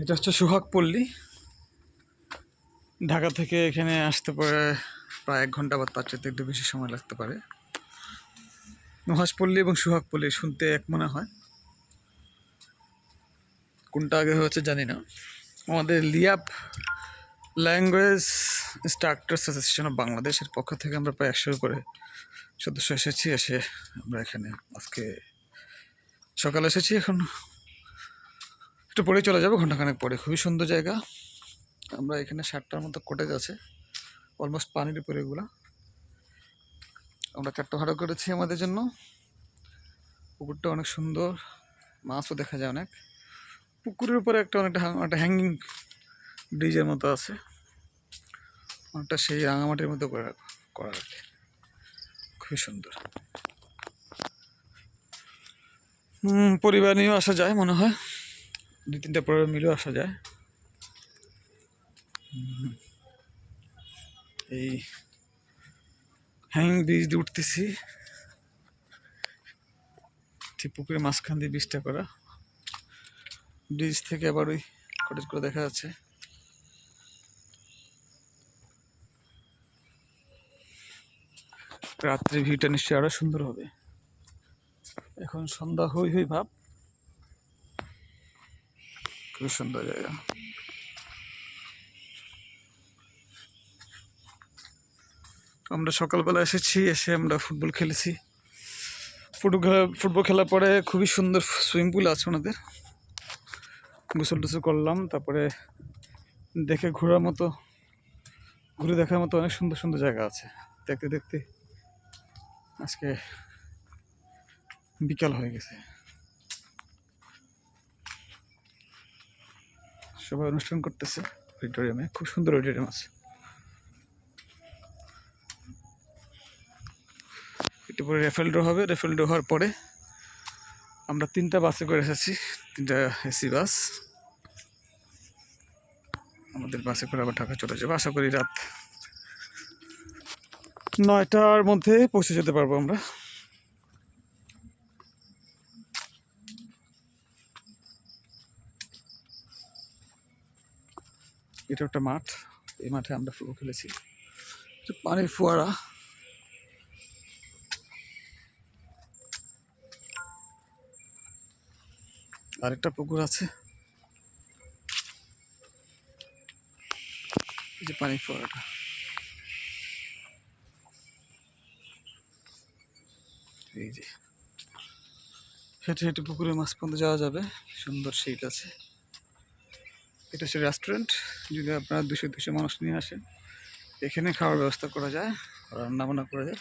এটা হচ্ছে সুহাগ পল্লী। ঢাকা থেকে এখানে আসতে পারে প্রায় এক ঘণ্টা বা তার চাইতে একটু বেশি সময় লাগতে পারে। নুহাসপল্লী এবং সুহাগপল্লী শুনতে এক মনে হয়। কোনটা আগে হয়েছে জানি না। আমাদের লিয়াপ ল্যাঙ্গুয়েজ ইনস্ট্রাক্টার্স অ্যাসোসিয়েশন অফ বাংলাদেশের পক্ষ থেকে আমরা প্রায় একশো করে সদস্য এসেছি, এসে আমরা এখানে আজকে সকালে এসেছি। এখন একটু পরে চলে যাব ঘন্টাখানেক পরে। খুবই সুন্দর জায়গা। আমরা এখানে ষাটটার মতো কটেজ আছে। অলমোস্ট পানির উপরে এগুলা। আমরা চারটা ভাড়া করেছি আমাদের জন্য। পুকুরটা অনেক সুন্দর। মাছও দেখা যায় অনেক। পুকুরের উপরে একটা অনেকটা একটা হ্যাঙ্গিং ব্রিজের মতো আছে। অনেকটা সেই রাঙামাটির মতো করে করা কি খুবই সুন্দর। পরিবার নিয়েও আসা যায় মনে হয়। দুই তিনটা পরিবার মিলেও আসা যায়। এই হ্যাং ব্রিজ দিয়ে উঠতেছি। ঠিক পুকুরের মাঝখান দিয়ে ব্রিজটা করা। ব্রিজ থেকে আবার ওই কটেজগুলো দেখা যাচ্ছে। রাত্রে ভিউটা নিশ্চয়ই আরও সুন্দর হবে। এখন সন্ধ্যা, হই হই ভাব। খুব সুন্দর জায়গা। আমরা সকালবেলা এসেছি, এসে আমরা ফুটবল খেলেছি। ফুটবল ফুটবল খেলার পরে খুবই সুন্দর সুইমিং পুল আছে ওনাদের। গোসল টোসল করলাম, তারপরে দেখে ঘোরার মতো, ঘুরে দেখার মতো অনেক সুন্দর সুন্দর জায়গা আছে। দেখতে দেখতে আজকে বিকাল হয়ে গেছে। সবাই অনুষ্ঠান করতেছে অডিটোরিয়ামে খুব সুন্দর অডিটোরিয়াম আছে। একটু পরে রেফেল ড্র হবে। রেফেল ড্র হওয়ার পরে আমরা তিনটা বাসে করে এসেছি। তিনটা এসি বাস। আমাদের বাসে করে আবার ঢাকা চলে যাব। আশা করি রাত নয়টার মধ্যে পৌঁছে যেতে পারব আমরা। এটা একটা মাঠ। এই মাঠে আমরা ফুটবল খেলেছি। পানির ফোয়ারা। আরেকটা পুকুর আছে। যে পানির ফোয়ারাটা। এই যে। হেঁটে হেঁটে পুকুরে মাছ পর্যন্ত যাওয়া যাবে। সুন্দর শিট আছে। এটা হচ্ছে রেস্টুরেন্ট যদি আপনারা দুশো দুশো মানুষ নিয়ে আসেন, এখানে খাওয়ার ব্যবস্থা করা যায়, রান্না বান্না করা যায়।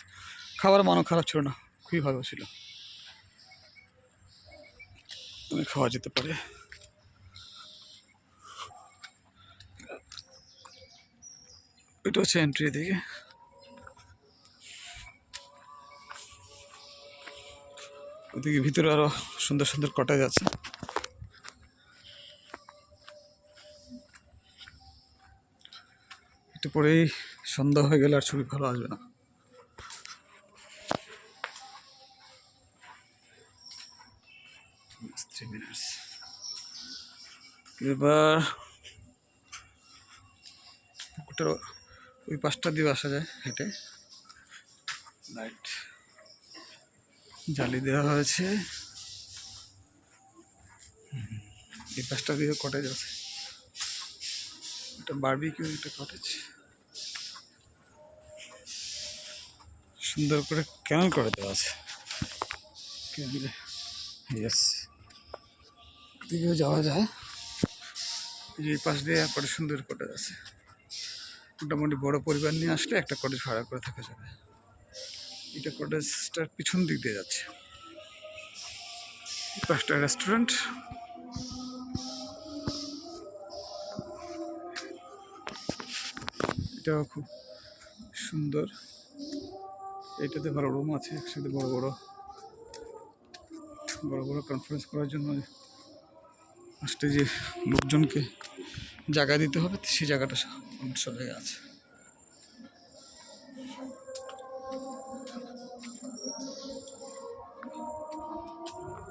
খাবার মানও খারাপ ছিল না, খুবই ভালো ছিল। খাওয়া যেতে পারে। এটা হচ্ছে এন্ট্রি দিকে ওদিকে ভিতরে আরও সুন্দর সুন্দর কটেজ আছে। একটু পরেই সন্ধ্যা হয়ে গেলে আর ছবি ভালো আসবে না. এবার পুকুরটার ওই পাশটা দিয়ে আসা যায় হেঁটে। লাইট জালি দেওয়া হয়েছে। এই পাশটা দিয়ে কটেজ আছে। এটা বারবিকিউ একটা কটেজ সুন্দর করে ক্যানেল করে দেওয়া আছে। ইয়েস দিকেও যাওয়া যায়। এই পাশ দিয়ে একবারে সুন্দর কটেজ আছে। মোটামুটি বড় পরিবার নিয়ে আসলে একটা কটেজ ভাড়া করে থাকা যাবে। এটা কটেজটার পিছন দিক দিয়ে যাচ্ছে। পাশটা রেস্টুরেন্ট এটাও খুব সুন্দর। এটাতে ভালো রুম আছে, একসাথে বড় বড়। বড় বড় কনফারেন্স করার জন্য আসতে যে লোকজনকে জায়গা দিতে হবে সেই জায়গাটা সব জায়গায় আছে।